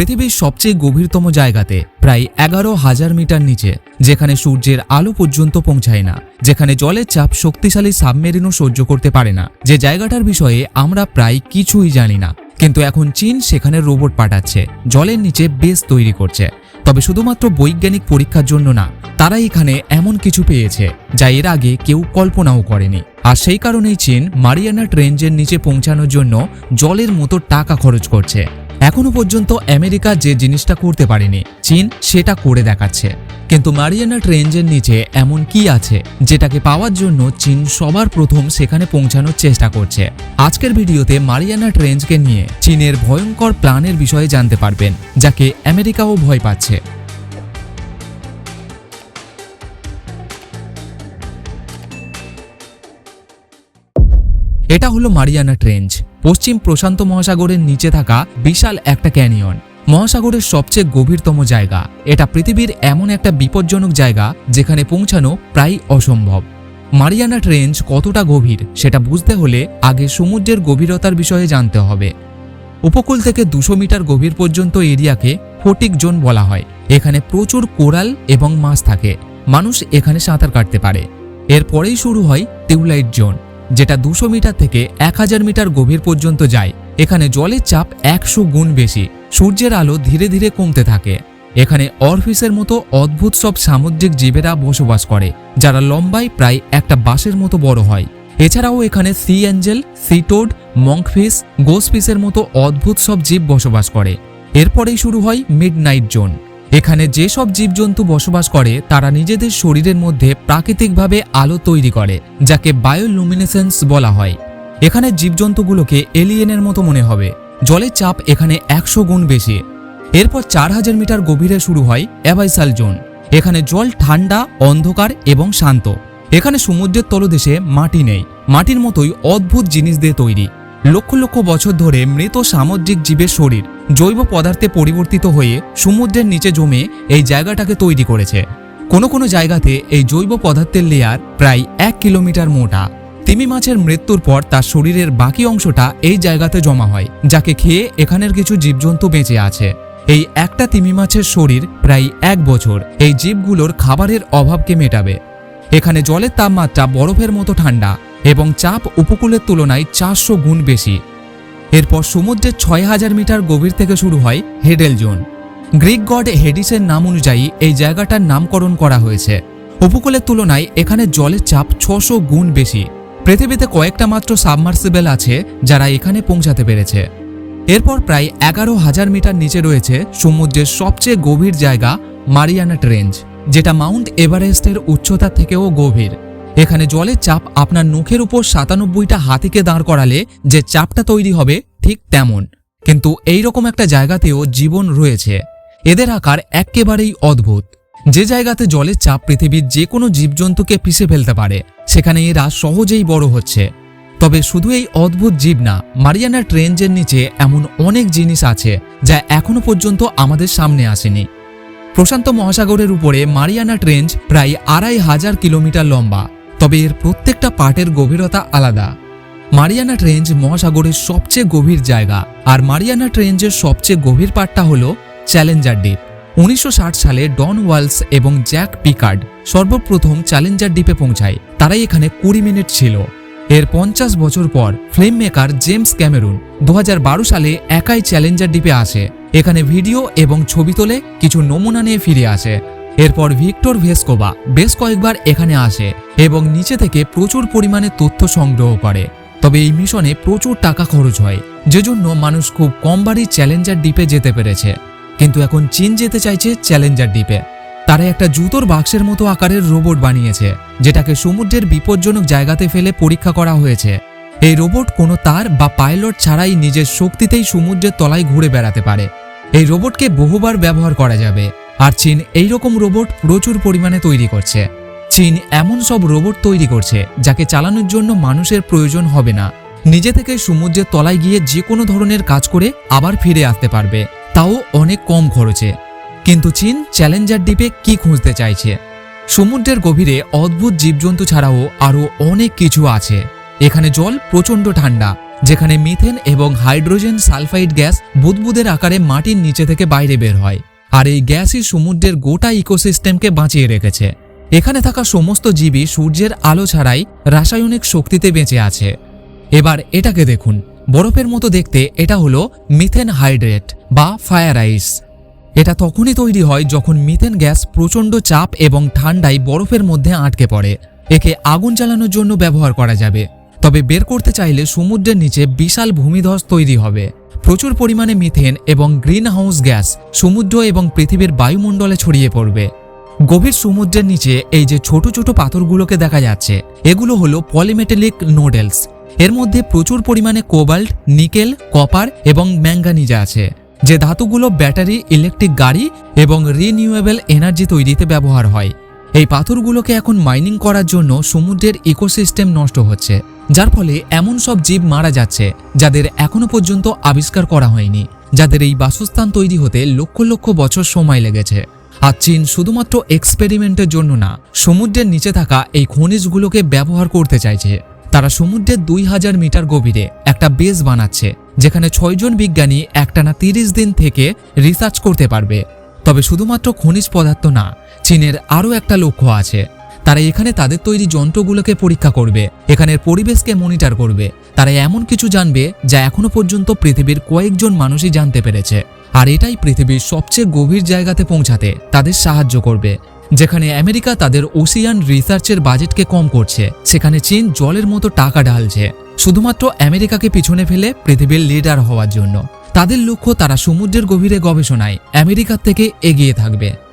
পৃথিবীর সবচেয়ে গভীরতম জায়গাতে প্রায় এগারো হাজার মিটার নিচে, যেখানে সূর্যের আলো পর্যন্ত পৌঁছায় না, যেখানে জলের চাপ শক্তিশালী সাবমেরিনও সহ্য করতে পারে না। যে জায়গাটার বিষয়ে আমরা প্রায় কিছুই জানি না, কিন্তু এখন চীন সেখানে রোবট পাঠাচ্ছে, জলের নিচে বেস তৈরি করছে। তবে শুধুমাত্র বৈজ্ঞানিক পরীক্ষার জন্য না তারা এখানে এমন কিছু পেয়েছে, যা এর আগে কেউ কল্পনাও করেনি। আর সেই কারণেই চীন মারিয়ানা ট্রেঞ্জের নিচে পৌঁছানোর জন্য জলের মতো টাকা খরচ করছে। এখনও পর্যন্ত আমেরিকা যে জিনিসটা করতে পারেনি, চীন সেটা করে দেখাচ্ছে। কিন্তু মারিয়ানা ট্রেঞ্জের নিচে এমন কি আছে, যেটাকে পাওয়ার জন্য চীন সবার প্রথম সেখানে পৌঁছানোর চেষ্টা করছে। আজকের ভিডিওতে মারিয়ানা ট্রেঞ্জকে নিয়ে চীনের ভয়ঙ্কর প্ল্যানের বিষয়ে জানতে পারবেন, যাকে আমেরিকাও ভয় পাচ্ছে। এটা হলো মারিয়ানা ট্রেঞ্চ। পশ্চিম প্রশান্ত মহাসাগরের নিচে থাকা বিশাল একটা ক্যানিয়ন। মহাসাগরের সবচেয়ে গভীরতম জায়গা। এটা পৃথিবীর এমন একটা বিপজ্জনক জায়গা যেখানে পৌঁছানো প্রায় অসম্ভব। মারিয়ানা ট্রেঞ্চ কতটা গভীর, সেটা বুঝতে হলে আগে সমুদ্রের গভীরতার বিষয়ে জানতে হবে। উপকূল থেকে দুশো মিটার গভীর পর্যন্ত এরিয়াকে ফটিক জোন বলা হয়। এখানে প্রচুর কোরাল এবং মাছ থাকে। মানুষ এখানে সাঁতার কাটতে পারে। এরপরেই শুরু হয় টিউলাইট জোন। যেটা দুশো মিটার থেকে এক হাজার মিটার গভীর পর্যন্ত যায়। এখানে জলের চাপ একশো গুণ বেশি। সূর্যের আলো ধীরে ধীরে কমতে থাকে। এখানে অরফিসের মতো অদ্ভুত সব সামুদ্রিক জীবেরা বসবাস করে, যারা লম্বায় প্রায় একটা বাঁশের মতো বড় হয়। এছাড়াও এখানে সি অ্যাঞ্জেল সিটোড মঙ্কফিস গোসফিসের মতো অদ্ভুত সব জীব বসবাস করে। এরপরেই শুরু হয় মিড নাইট জোন। এখানে যেসব জীবজন্তু বসবাস করে, তারা নিজেদের শরীরের মধ্যে প্রাকৃতিকভাবে আলো তৈরি করে, যাকে বায়োলুমিনেসেন্স বলা হয়। এখানে জীবজন্তুগুলোকে এলিয়েনের মতো মনে হবে। জলের চাপ এখানে একশো গুণ বেশি। এরপর চার হাজার মিটার গভীরে শুরু হয় অ্যাভাইসাল জোন। এখানে জল ঠান্ডা, অন্ধকার এবং শান্ত। এখানে সমুদ্রের তলদেশে মাটি নেই। মাটির মতোই অদ্ভুত জিনিস দিয়ে তৈরি। লক্ষ লক্ষ বছর ধরে মৃত সামুদ্রিক জীবের শরীর জৈব পদার্থে পরিবর্তিত হয়ে সমুদ্রের নিচে জমে এই জায়গাটাকে তৈরি করেছে। কোনো কোনো জায়গাতে এই জৈব পদার্থের লেয়ার প্রায় এক কিলোমিটার মোটা। তিমি মাছের মৃত্যুর পর তার শরীরের বাকি অংশটা এই জায়গাতে জমা হয়, যাকে খেয়ে এখানের কিছু জীবজন্তু বেঁচে আছে। এই একটা তিমি মাছের শরীর প্রায় এক বছর এই জীবগুলোর খাবারের অভাবকে মেটাবে। এখানে জলের তাপমাত্রা বরফের মতো ঠান্ডা এবং চাপ উপকূলের তুলনায় চারশো গুণ বেশি। এরপর সমুদ্রের ছয় হাজার মিটার গভীর থেকে শুরু হয় হেডেল জোন। গ্রিক গড হেডিসের নাম অনুযায়ী এই জায়গাটার নামকরণ করা হয়েছে। উপকূলের তুলনায় এখানে জলের চাপ ছশো গুণ বেশি। পৃথিবীতে কয়েকটা মাত্র সাবমার্সিবেল আছে যারা এখানে পৌঁছাতে পেরেছে। এরপর প্রায় এগারো হাজার মিটার নিচে রয়েছে সমুদ্রের সবচেয়ে গভীর জায়গা মারিয়ানা ট্রেঞ্জ যেটা মাউন্ট এভারেস্টের উচ্চতা থেকেও গভীর। এখানে জলের চাপ আপনার নখের উপর সাতানব্বইটা হাতিকে দাঁড় করালে যে চাপটা তৈরি হবে ঠিক তেমন। কিন্তু এই রকম একটা জায়গাতেও জীবন রয়েছে। এদের আকার একেবারেই অদ্ভুত। যে জায়গাতে জলের চাপ পৃথিবীর যে কোনো জীবজন্তুকে পিষে ফেলতে পারে, সেখানে এরা সহজেই বড় হচ্ছে। তবে শুধু এই অদ্ভুত জীব না মারিয়ানা ট্রেঞ্জের নিচে এমন অনেক জিনিস আছে যা এখনও পর্যন্ত আমাদের সামনে আসেনি। প্রশান্ত মহাসাগরের উপরে মারিয়ানা ট্রেঞ্জ প্রায় আড়াই হাজার কিলোমিটার লম্বা। তবে এর প্রত্যেকটা পার্টের গভীরতা আলাদা। মারিয়ানা ট্রেঞ্জ মহাসাগরের সবচেয়ে গভীর জায়গা, আর মারিয়ানা ট্রেঞ্জের সবচেয়ে গভীর পার্টটা হলো চ্যালেঞ্জার দ্বীপ। উনিশশো সালে ডন ওয়ালস এবং জ্যাক পিকার্ড সর্বপ্রথম চ্যালেঞ্জার দ্বীপে পৌঁছায়। তারাই এখানে কুড়ি মিনিট ছিল। এর পঞ্চাশ বছর পর ফিল্ম মেকার জেমস ক্যামেরুন দু হাজার বারো সালে একাই চ্যালেঞ্জার দ্বীপে আসে। এখানে ভিডিও এবং ছবি তোলে কিছু নমুনা নিয়ে ফিরে আসে। এরপর ভিক্টর ভেস্কোবা বেশ কয়েকবার এখানে আসে এবং নিচে থেকে প্রচুর পরিমাণে তথ্য সংগ্রহ করে। তবে এই মিশনে প্রচুর টাকা খরচ হয়, যেজন্য মানুষ খুব কমবারই চ্যালেঞ্জার দ্বীপে যেতে পেরেছে। কিন্তু এখন চীন যেতে চাইছে চ্যালেঞ্জার দ্বীপে। তারা একটা জুতোর বাক্সের মতো আকারের রোবট বানিয়েছে, যেটাকে সমুদ্রের বিপজ্জনক জায়গাতে ফেলে পরীক্ষা করা হয়েছে। এই রোবট কোনো তার বা পাইলট ছাড়াই নিজের শক্তিতেই সমুদ্রের তলায় ঘুরে বেড়াতে পারে। এই রোবটকে বহুবার ব্যবহার করা যাবে। আর চীন এই রকম রোবট প্রচুর পরিমাণে তৈরি করছে। চীন এমন সব রোবট তৈরি করছে, যাকে চালানোর জন্য মানুষের প্রয়োজন হবে না। নিজে থেকে সমুদ্রের তলায় গিয়ে যে কোনো ধরনের কাজ করে আবার ফিরে আসতে পারবে। তাও অনেক কম খরচে। কিন্তু চীন চ্যালেঞ্জার দ্বীপে কি খুঁজতে চাইছে? সমুদ্রের গভীরে অদ্ভুত জীবজন্তু ছাড়াও আরও অনেক কিছু আছে। এখানে জল প্রচণ্ড ঠান্ডা, যেখানে মিথেন এবং হাইড্রোজেন সালফাইড গ্যাস বুদবুদের আকারে মাটির নিচে থেকে বাইরে বের হয়। আর এই গ্যাসই সমুদ্রের গোটা ইকোসিস্টেমকে বাঁচিয়ে রেখেছে। এখানে থাকা সমস্ত জীবই সূর্যের আলো ছাড়াই রাসায়নিক শক্তিতে বেঁচে আছে। এবার এটাকে দেখুন। বরফের মতো দেখতে এটা হলো মিথেন হাইড্রেট বা ফায়ার আইস। এটা তখনই তৈরি হয় যখন মিথেন গ্যাস প্রচণ্ড চাপ এবং ঠান্ডায় বরফের মধ্যে আটকে পড়ে। একে আগুন জ্বালানোর জন্য ব্যবহার করা যাবে। তবে বের করতে চাইলে সমুদ্রের নিচে বিশাল ভূমিধস তৈরি হবে। প্রচুর পরিমাণে মিথেন এবং গ্রিন হাউস গ্যাস সমুদ্র এবং পৃথিবীর বায়ুমণ্ডলে ছড়িয়ে পড়বে। গভীর সমুদ্রের নিচে এই যে ছোট ছোট পাথরগুলোকে দেখা যাচ্ছে, এগুলো হলো পলিমেটালিক নোডেলস। এর মধ্যে প্রচুর পরিমাণে কোবাল্ট, নিকেল, কপার এবং ম্যাঙ্গানিজ আছে, যে ধাতুগুলো ব্যাটারি, ইলেকট্রিক গাড়ি এবং রিনিউয়েবল এনার্জি তৈরিতে ব্যবহার হয়। এই পাথরগুলোকে এখন মাইনিং করার জন্য সমুদ্রের ইকোসিস্টেম নষ্ট হচ্ছে। যার ফলে এমন সব জীব মারা যাচ্ছে, যাদের এখনও পর্যন্ত আবিষ্কার করা হয়নি, যাদের এই বাসস্থান তৈরি হতে লক্ষ লক্ষ বছর সময় লেগেছে। আর চীন শুধুমাত্র এক্সপেরিমেন্টের জন্য না, সমুদ্রের নিচে থাকা এই খনিজগুলোকে ব্যবহার করতে চাইছে। তারা সমুদ্রের দুই হাজার মিটার গভীরে একটা বেস বানাচ্ছে, যেখানে ছয়জন বিজ্ঞানী একটানা তিরিশ দিন থেকে রিসার্চ করতে পারবে। তবে শুধুমাত্র খনিজ পদার্থ না, চীনের আরও একটা লক্ষ্য আছে। তারা এখানে তাদের তৈরি যন্ত্রগুলোকে পরীক্ষা করবে, এখানের পরিবেশকে মনিটর করবে। তারা এমন কিছু জানবে যা এখনও পর্যন্ত পৃথিবীর কয়েকজন মানুষই জানতে পেরেছে। আর এটাই পৃথিবীর সবচেয়ে গভীর জায়গাতে পৌঁছাতে তাদের সাহায্য করবে। যেখানে আমেরিকা তাদের ওসিয়ান রিসার্চের বাজেটকে কম করছে, সেখানে চীন জলের মতো টাকা ঢালছে। শুধুমাত্র আমেরিকাকে পিছনে ফেলে পৃথিবীর লিডার হওয়ার জন্য। তাদের লক্ষ্য তারা সমুদ্রের গভীরে গবেষণায় আমেরিকার থেকে এগিয়ে থাকবে।